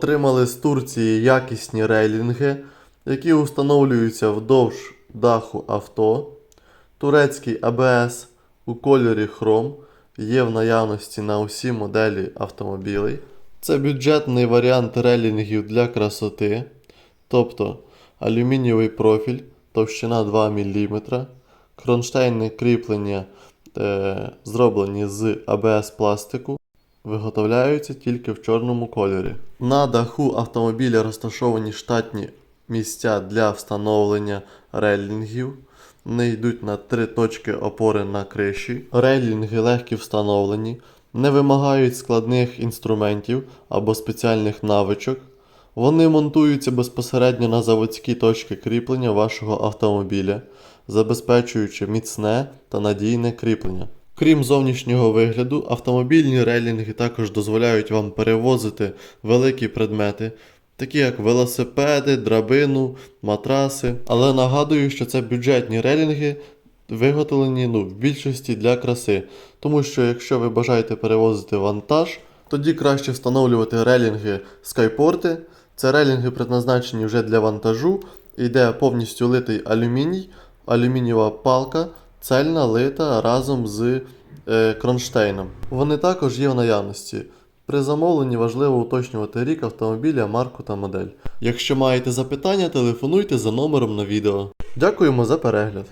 Отримали з Турції якісні рейлінги, які встановлюються вдовж даху авто. Турецький АБС у кольорі хром є в наявності на усі моделі автомобілей. Це бюджетний варіант рейлінгів для красоти, тобто алюмінієвий профіль, товщина 2 мм, кронштейни кріплення е, зроблені з АБС пластику, виготовляються тільки в чорному кольорі. На даху автомобіля розташовані штатні місця для встановлення рейлінгів. Вони йдуть на три точки опори на криші. Рейлінги легкі встановлені, не вимагають складних інструментів або спеціальних навичок. Вони монтуються безпосередньо на заводські точки кріплення вашого автомобіля, забезпечуючи міцне та надійне кріплення. Крім зовнішнього вигляду, автомобільні рейлінги також дозволяють вам перевозити великі предмети, такі як велосипеди, драбину, матраси. Але нагадую, що це бюджетні рейлінги, виготовлені ну, в більшості для краси. Тому що якщо ви бажаєте перевозити вантаж, тоді краще встановлювати рейлінги скайпорти. Це рейлінги предназначені вже для вантажу, йде повністю литий алюміній, алюмінієва палка, цельна лита разом з е, кронштейном. Вони також є в наявності. При замовленні важливо уточнювати рік автомобіля, марку та модель. Якщо маєте запитання, телефонуйте за номером на відео. Дякуємо за перегляд.